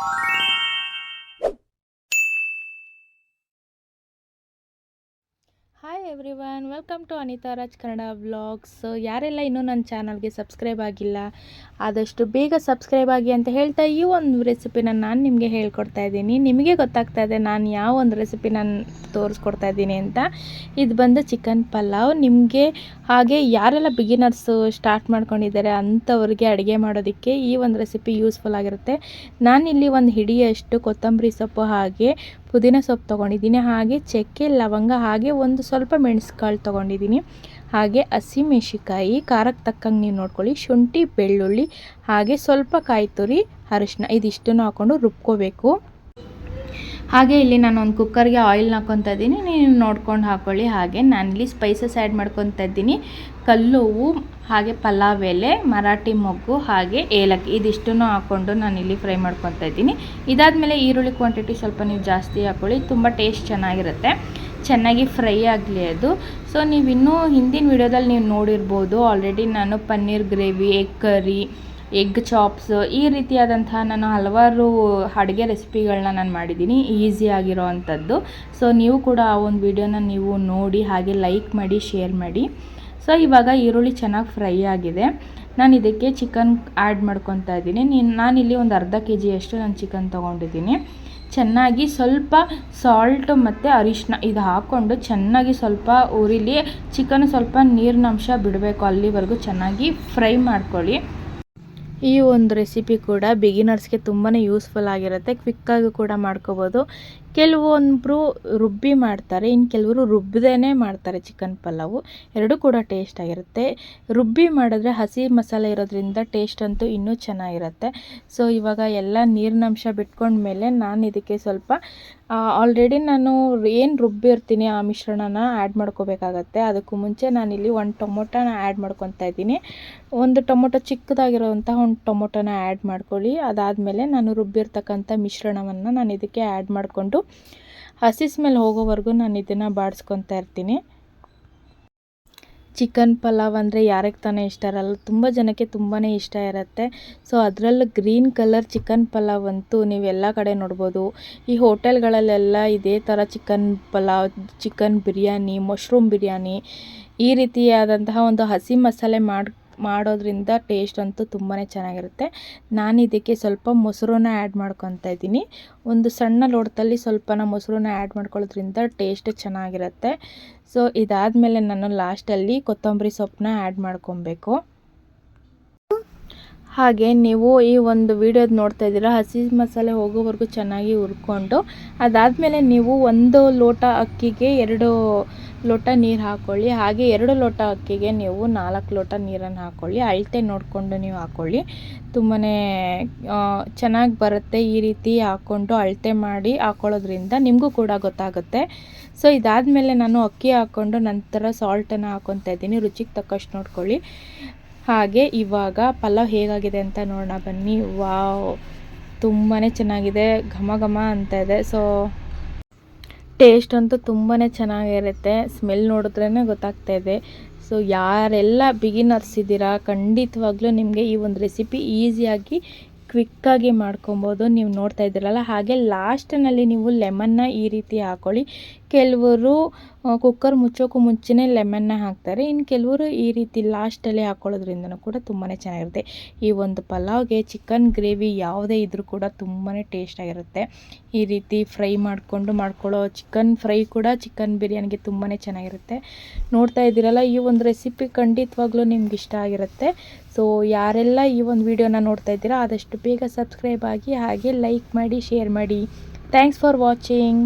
you hi everyone welcome to Anita Raj Kannada vlogs ಯಾರೆಲ್ಲ ಇನ್ನೂ ನನ್ನ ಚಾನಲ್ಗೆ ಸಬ್ಸ್ಕ್ರೈಬ್ ಆಗಿಲ್ಲ, ಆದಷ್ಟು ಬೇಗ ಸಬ್ಸ್ಕ್ರೈಬ್ ಆಗಿ ಅಂತ ಹೇಳ್ತಾ ಈ ಒಂದು ರೆಸಿಪಿನ ನಾನು ನಿಮಗೆ ಹೇಳ್ಕೊಡ್ತಾ ಇದ್ದೀನಿ. ನಿಮಗೆ ಗೊತ್ತಾಗ್ತಾ ಇದೆ ನಾನು ಯಾವ ಒಂದು ರೆಸಿಪಿ ನಾನು ತೋರಿಸ್ಕೊಡ್ತಾ ಇದ್ದೀನಿ ಅಂತ. ಇದು ಬಂದು ಚಿಕನ್ ಪಲಾವ್. ನಿಮಗೆ ಹಾಗೆ ಯಾರೆಲ್ಲ ಬಿಗಿನರ್ಸು ಸ್ಟಾರ್ಟ್ ಮಾಡ್ಕೊಂಡಿದ್ದಾರೆ ಅಂಥವ್ರಿಗೆ ಅಡುಗೆ ಮಾಡೋದಕ್ಕೆ ಈ ಒಂದು ರೆಸಿಪಿ ಯೂಸ್ಫುಲ್ ಆಗಿರುತ್ತೆ. ನಾನಿಲ್ಲಿ ಒಂದು ಹಿಡಿಯಷ್ಟು ಕೊತ್ತಂಬರಿ ಸೊಪ್ಪು ಹಾಗೆ ಪುದೀನ ಸೊಪ್ಪು ತೊಗೊಂಡಿದ್ದೀನಿ. ಹಾಗೆ ಚಕ್ಕೆ, ಲವಂಗ, ಹಾಗೆ ಒಂದು ಸ್ವಲ್ಪ ಮೆಣಸುಕಾಳು ತೊಗೊಂಡಿದ್ದೀನಿ. ಹಾಗೆ ಹಸಿಮೆಣ್ಸಿಕಾಯಿ ಖಾರಕ್ಕೆ ತಕ್ಕಂಗೆ ನೀವು ನೋಡ್ಕೊಳ್ಳಿ. ಶುಂಠಿ, ಬೆಳ್ಳುಳ್ಳಿ, ಹಾಗೆ ಸ್ವಲ್ಪ ಕಾಯಿ ತುರಿ ಅರಿಶಿನ ಇದಿಷ್ಟನ್ನು ಹಾಕ್ಕೊಂಡು ರುಬ್ಕೋಬೇಕು. ಹಾಗೆ ಇಲ್ಲಿ ನಾನು ಒಂದು ಕುಕ್ಕರ್ಗೆ ಆಯಿಲ್ ಹಾಕ್ಕೊತಾ ಇದ್ದೀನಿ. ನೀವು ನೋಡ್ಕೊಂಡು ಹಾಕ್ಕೊಳ್ಳಿ ಹಾಗೆ. ನಾನಿಲ್ಲಿ ಸ್ಪೈಸಸ್ ಆ್ಯಡ್ ಮಾಡ್ಕೊತಾ ಇದ್ದೀನಿ. ಕಲ್ಲುವು, ಹಾಗೆ ಪಲಾವ್ ಎಲೆ, ಮರಾಠಿ ಮೊಗ್ಗು, ಹಾಗೆ ಏಲಕ್ಕಿ. ಇದಿಷ್ಟನ್ನು ಹಾಕ್ಕೊಂಡು ನಾನಿಲ್ಲಿ ಫ್ರೈ ಮಾಡ್ಕೊತಾ ಇದ್ದೀನಿ. ಇದಾದಮೇಲೆ ಈರುಳ್ಳಿ ಕ್ವಾಂಟಿಟಿ ಸ್ವಲ್ಪ ನೀವು ಜಾಸ್ತಿ ಹಾಕ್ಕೊಳ್ಳಿ ತುಂಬ ಟೇಸ್ಟ್ ಚೆನ್ನಾಗಿರುತ್ತೆ. ಚೆನ್ನಾಗಿ ಫ್ರೈ ಆಗಲಿ ಅದು. ಸೊ ನೀವು ಇನ್ನೂ ಹಿಂದಿನ ವಿಡಿಯೋದಲ್ಲಿ ನೀವು ನೋಡಿರ್ಬೋದು. ಆಲ್ರೆಡಿ ನಾನು paneer gravy egg curry egg chops, ಈ ರೀತಿಯಾದಂತಹ ನಾನು ಹಲವಾರು ಅಡುಗೆ ರೆಸಿಪಿಗಳನ್ನ ನಾನು ಮಾಡಿದ್ದೀನಿ, ಈಸಿ ಆಗಿರೋ ಅಂಥದ್ದು. ಸೊ ನೀವು ಕೂಡ ಆ ಒಂದು ವಿಡಿಯೋನ ನೀವು ನೋಡಿ, ಹಾಗೆ ಲೈಕ್ ಮಾಡಿ, ಶೇರ್ ಮಾಡಿ. ಸೊ ಇವಾಗ ಈರುಳ್ಳಿ ಚೆನ್ನಾಗಿ ಫ್ರೈ ಆಗಿದೆ. ನಾನು ಇದಕ್ಕೆ ಚಿಕನ್ ಆ್ಯಡ್ ಮಾಡ್ಕೊತಾ ಇದ್ದೀನಿ. ನೀನು ನಾನಿಲ್ಲಿ ಒಂದು ಅರ್ಧ ಕೆ ಜಿಯಷ್ಟು ನಾನು ಚಿಕನ್ ತೊಗೊಂಡಿದ್ದೀನಿ. ಚೆನ್ನಾಗಿ ಸ್ವಲ್ಪ ಸಾಲ್ಟ್ ಮತ್ತು ಅರಿಶಿನ ಇದು ಹಾಕ್ಕೊಂಡು ಚೆನ್ನಾಗಿ ಸ್ವಲ್ಪ ಉರಿಲಿ, ಚಿಕನ್ ಸ್ವಲ್ಪ ನೀರಿನ ಅಂಶ ಬಿಡಬೇಕು ಅಲ್ಲಿವರೆಗೂ ಚೆನ್ನಾಗಿ ಫ್ರೈ ಮಾಡ್ಕೊಳ್ಳಿ. ಈ ಒಂದು ರೆಸಿಪಿ ಕೂಡ ಬಿಗಿನರ್ಸ್ಗೆ ತುಂಬಾ ಯೂಸ್ಫುಲ್ ಆಗಿರುತ್ತೆ. ಕ್ವಿಕ್ಕಾಗಿ ಕೂಡ ಮಾಡ್ಕೋಬೋದು. ಕೆಲವೊಬ್ಬರು ರುಬ್ಬಿ ಮಾಡ್ತಾರೆ ಇನ್ನು ಕೆಲವರು ರುಬ್ಬದೇ ಮಾಡ್ತಾರೆ ಚಿಕನ್ ಪಲಾವು. ಎರಡೂ ಕೂಡ ಟೇಸ್ಟ್ ಆಗಿರುತ್ತೆ. ರುಬ್ಬಿ ಮಾಡಿದ್ರೆ ಹಸಿ ಮಸಾಲೆ ಇರೋದ್ರಿಂದ ಟೇಸ್ಟ್ ಅಂತೂ ಇನ್ನೂ ಚೆನ್ನಾಗಿರುತ್ತೆ. ಸೊ ಇವಾಗ ಎಲ್ಲ ನೀರಿನಂಶ ಬಿಟ್ಕೊಂಡ್ಮೇಲೆ ನಾನು ಇದಕ್ಕೆ ಸ್ವಲ್ಪ ಆಲ್ರೆಡಿ ನಾನು ಏನು ರುಬ್ಬಿರ್ತೀನಿ ಆ ಮಿಶ್ರಣನ ಆ್ಯಡ್ ಮಾಡ್ಕೋಬೇಕಾಗತ್ತೆ. ಅದಕ್ಕೂ ಮುಂಚೆ ನಾನಿಲ್ಲಿ ಒಂದು ಟೊಮೊಟೊನ ಆ್ಯಡ್ ಮಾಡ್ಕೊತಾ ಇದ್ದೀನಿ. ಒಂದು ಟೊಮೊಟೊ ಚಿಕ್ಕದಾಗಿರೋವಂಥ ಒಂದು ಟೊಮೊಟೊನ ಆ್ಯಡ್ ಮಾಡ್ಕೊಳ್ಳಿ. ಅದಾದಮೇಲೆ ನಾನು ರುಬ್ಬಿರ್ತಕ್ಕಂಥ ಮಿಶ್ರಣವನ್ನು ನಾನು ಇದಕ್ಕೆ ಆ್ಯಡ್ ಮಾಡಿಕೊಂಡು ಹಸಿ ಸ್ಮೆಲ್ ಹೋಗೋವರೆಗೂ ನಾನು ಇದನ್ನು ಬಾಡಿಸ್ಕೊತಾ ಇರ್ತೀನಿ. ಚಿಕನ್ ಪಲಾವ್ ಅಂದರೆ ಯಾರಿಗೆ ತಾನೇ ಇಷ್ಟ ಇರಲ್ಲ, ತುಂಬ ಜನಕ್ಕೆ ತುಂಬಾ ಇಷ್ಟ ಇರುತ್ತೆ. ಸೊ ಅದರಲ್ಲೂ ಗ್ರೀನ್ ಕಲರ್ ಚಿಕನ್ ಪಲಾವ್ ಅಂತೂ ನೀವೆಲ್ಲ ಕಡೆ ನೋಡ್ಬೋದು. ಈ ಹೋಟೆಲ್ಗಳಲ್ಲೆಲ್ಲ ಇದೇ ಥರ chicken pulao, chicken biryani, mushroom biryani ಈ ರೀತಿಯಾದಂತಹ ಒಂದು ಹಸಿ ಮಸಾಲೆ ಮಾಡಿ ಮಾಡೋದ್ರಿಂದ ಟೇಸ್ಟ್ ಅಂತೂ ತುಂಬಾ ಚೆನ್ನಾಗಿರುತ್ತೆ. ನಾನು ಇದಕ್ಕೆ ಸ್ವಲ್ಪ ಮೊಸರನ್ನ ಆ್ಯಡ್ ಮಾಡ್ಕೊತಾ ಇದ್ದೀನಿ. ಒಂದು ಸಣ್ಣ ಲೋಟದಲ್ಲಿ ಸ್ವಲ್ಪನ ಮೊಸರನ್ನ ಆ್ಯಡ್ ಮಾಡ್ಕೊಳ್ಳೋದ್ರಿಂದ ಟೇಸ್ಟ್ ಚೆನ್ನಾಗಿರುತ್ತೆ. ಸೊ ಇದಾದಮೇಲೆ ನಾನು ಲಾಸ್ಟಲ್ಲಿ ಕೊತ್ತಂಬರಿ ಸೊಪ್ಪನ್ನ ಆ್ಯಡ್ ಮಾಡ್ಕೊಬೇಕು. ಹಾಗೆ ನೀವು ಈ ಒಂದು ವಿಡಿಯೋದ ನೋಡ್ತಾ ಇದ್ದೀರಾ, ಹಸಿ ಮಸಾಲೆ ಹೋಗೋವರೆಗೂ ಚೆನ್ನಾಗಿ ಹುರ್ಕೊಂಡು, ಅದಾದಮೇಲೆ ನೀವು ಒಂದು ಲೋಟ ಅಕ್ಕಿಗೆ ಎರಡು ಲೋಟ ನೀರು ಹಾಕ್ಕೊಳ್ಳಿ ಹಾಗೆ ಎರಡು ಲೋಟ ಅಕ್ಕಿಗೆ ನೀವು ನಾಲ್ಕು ಲೋಟ ನೀರನ್ನು ಹಾಕ್ಕೊಳ್ಳಿ ಅಳತೆ ನೋಡಿಕೊಂಡು ನೀವು ಹಾಕ್ಕೊಳ್ಳಿ ತುಂಬಾ ಚೆನ್ನಾಗಿ ಬರುತ್ತೆ ಈ ರೀತಿ ಹಾಕ್ಕೊಂಡು ಅಳತೆ ಮಾಡಿ ಹಾಕ್ಕೊಳ್ಳೋದ್ರಿಂದ ನಿಮಗೂ ಕೂಡ ಗೊತ್ತಾಗುತ್ತೆ. ಸೊ, ಇದಾದಮೇಲೆ ನಾನು ಅಕ್ಕಿ ಹಾಕ್ಕೊಂಡು ನಂತರ ಸಾಲ್ಟನ್ನು ಹಾಕ್ಕೊತಾ ಇದ್ದೀನಿ. ರುಚಿಗೆ ತಕ್ಕಷ್ಟು ನೋಡ್ಕೊಳ್ಳಿ. ಹಾಗೆ ಇವಾಗ ಪಲಾವ್ ಹೇಗಾಗಿದೆ ಅಂತ ನೋಡೋಣ ಬನ್ನಿ. ವಾವ್ ತುಂಬಾ ಚೆನ್ನಾಗಿದೆ. ಘಮ ಘಮ ಅಂತ ಇದೆ. ಸೊ ಟೇಸ್ಟ್ ಅಂತೂ ತುಂಬಾ ಚೆನ್ನಾಗಿರುತ್ತೆ. ಸ್ಮೆಲ್ ನೋಡಿದ್ರೇ ಗೊತ್ತಾಗ್ತಾ ಇದೆ. ಸೊ ಯಾರೆಲ್ಲ ಬಿಗಿನರ್ಸ್ ಇದ್ದೀರಾ, ಖಂಡಿತವಾಗ್ಲೂ ನಿಮಗೆ ಈ ಒಂದು ರೆಸಿಪಿ ಈಸಿಯಾಗಿ ಕ್ವಿಕ್ಕಾಗಿ ಮಾಡ್ಕೊಬೋದು. ನೀವು ನೋಡ್ತಾ ಇದ್ದೀರಲ್ಲ, ಹಾಗೆ ಲಾಸ್ಟ್ನಲ್ಲಿ ನೀವು ಲೆಮನ್ನ ಈ ರೀತಿ ಹಾಕ್ಕೊಳ್ಳಿ ಕೆಲವರು ಕುಕ್ಕರ್ ಮುಚ್ಚೋಕ್ಕೂ ಮುಂಚೆನೇ ಲೆಮನ್ನ ಹಾಕ್ತಾರೆ. ಇನ್ನು ಕೆಲವರು ಈ ರೀತಿ ಲಾಸ್ಟಲ್ಲಿ ಹಾಕ್ಕೊಳ್ಳೋದ್ರಿಂದನೂ ಕೂಡ ತುಂಬಾ ಚೆನ್ನಾಗಿರುತ್ತೆ. ಈ ಒಂದು ಪಲಾವ್ಗೆ ಚಿಕನ್ ಗ್ರೇವಿ ಯಾವುದೇ ಇದ್ರೂ ಕೂಡ ತುಂಬಾ ಟೇಸ್ಟಾಗಿರುತ್ತೆ ಈ ರೀತಿ ಫ್ರೈ ಮಾಡಿಕೊಂಡು ಮಾಡ್ಕೊಳ್ಳೋ ಚಿಕನ್ ಫ್ರೈ ಕೂಡ ಚಿಕನ್ ಬಿರಿಯಾನಿಗೆ ತುಂಬಾ ಚೆನ್ನಾಗಿರುತ್ತೆ. ನೋಡ್ತಾ ಇದ್ದೀರಲ್ಲ, ಈ ಒಂದು ರೆಸಿಪಿ ಖಂಡಿತವಾಗ್ಲೂ ನಿಮ್ಗೆ ಇಷ್ಟ ಆಗಿರುತ್ತೆ. ಸೊ ಯಾರೆಲ್ಲ ಈ ಒಂದು ವಿಡಿಯೋನ ನೋಡ್ತಾ ಇದ್ದೀರಾ, ಆದಷ್ಟು ಬೇಗ ಸಬ್ಸ್ಕ್ರೈಬ್ ಆಗಿ ಹಾಗೆ ಲೈಕ್ ಮಾಡಿ ಶೇರ್ ಮಾಡಿ. Thanks for watching